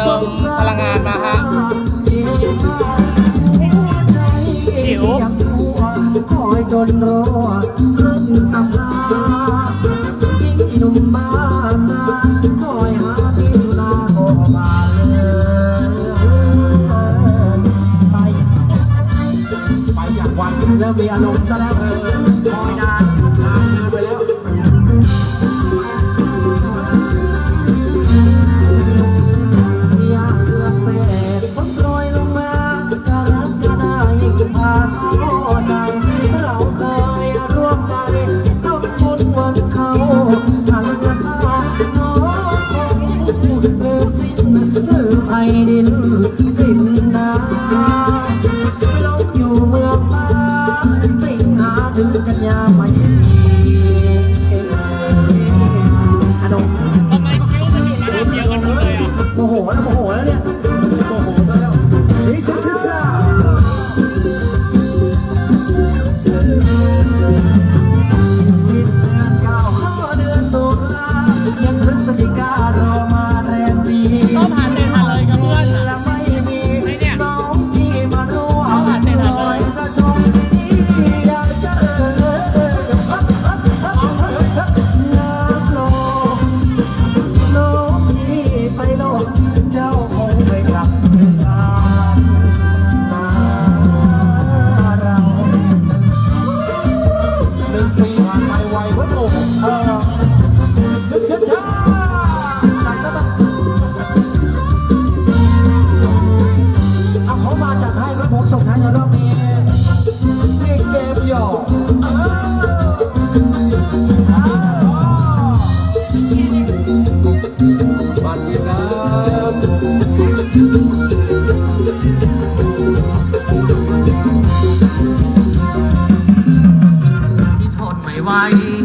ติมพลังงานมาฮะหิวคอยจนรอครึ่งสัปดาห์ยิ่งหนุ่มบ้านนาคอยหาที่ทุลาก็มายไปไปอย่างวันเริ่มีอารมณ์ซะแล้วคอยนา in Almighty.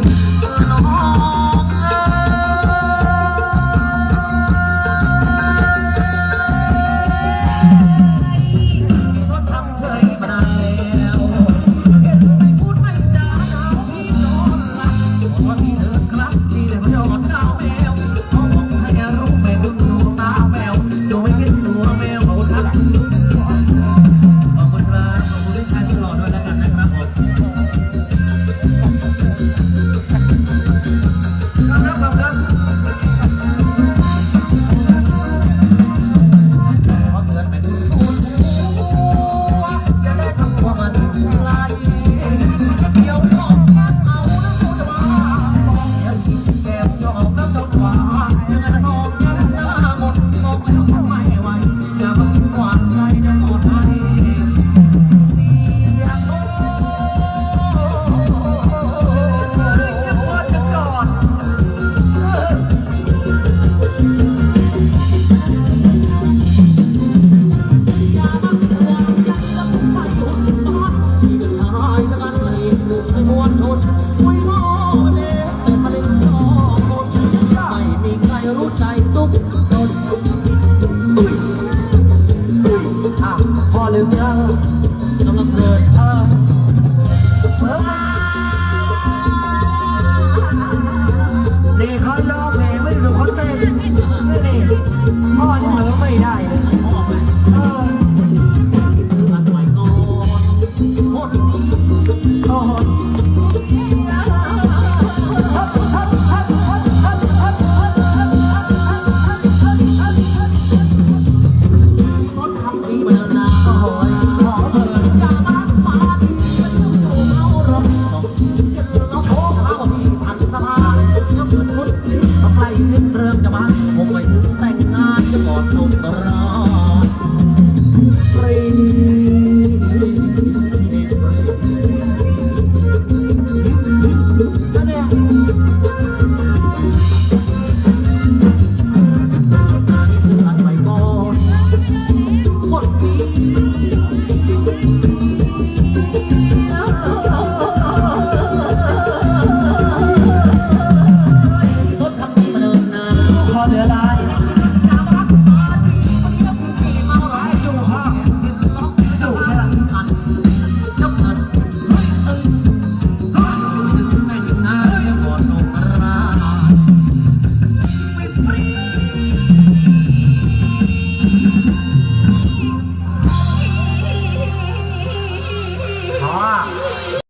will.